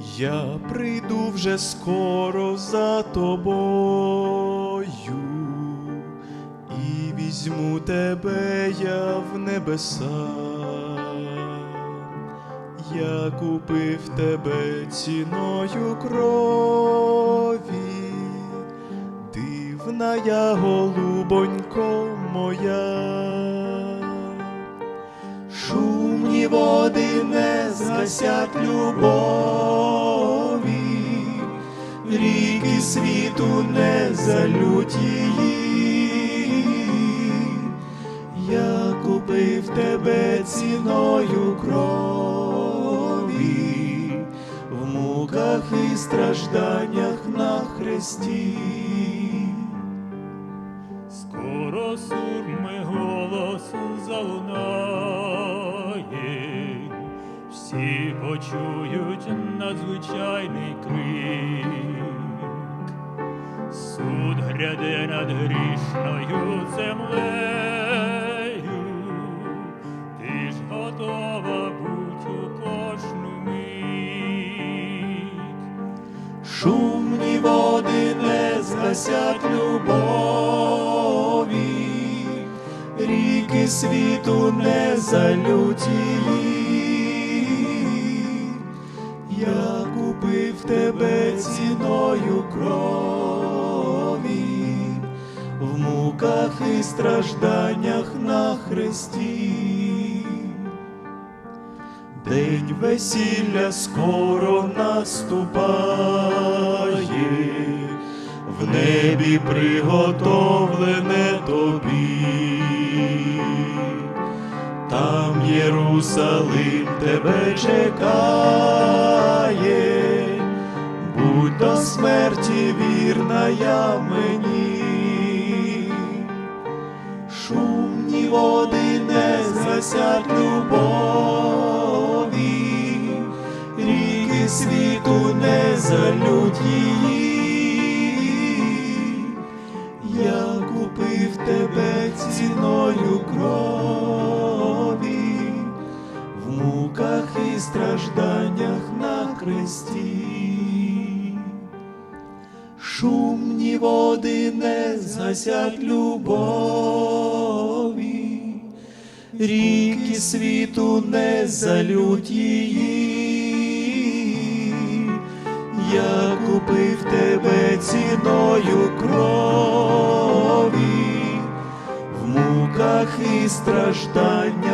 Я прийду вже скоро за тобою і візьму тебе я в небеса. Я купив тебе ціною крові, дивна я голубонько моя. Шумні води не згасять любові, залють її. Я купив тебе ціною крові, в муках і стражданнях на хресті. Скоро сурми голос залунає, всі почують надзвичайний крик. Суд гряде над грішною землею, ти ж готова будь у кожну мить. Шумні води не згасять любові, ріки світу не залють її. Я купив тебе ціною крові, муках і стражданнях на хресті. День весілля скоро наступає, в небі приготовлене тобі, там Єрусалим тебе чекає, будь до смерті вірна я мені. Води не згасять любові, ріки світу не залють її. Я купив тебе ціною крові, в муках і стражданнях на хресті. Шумні води не згасять любові, ріки світу не залють її. Я купив тебе ціною крові, в муках і хресті.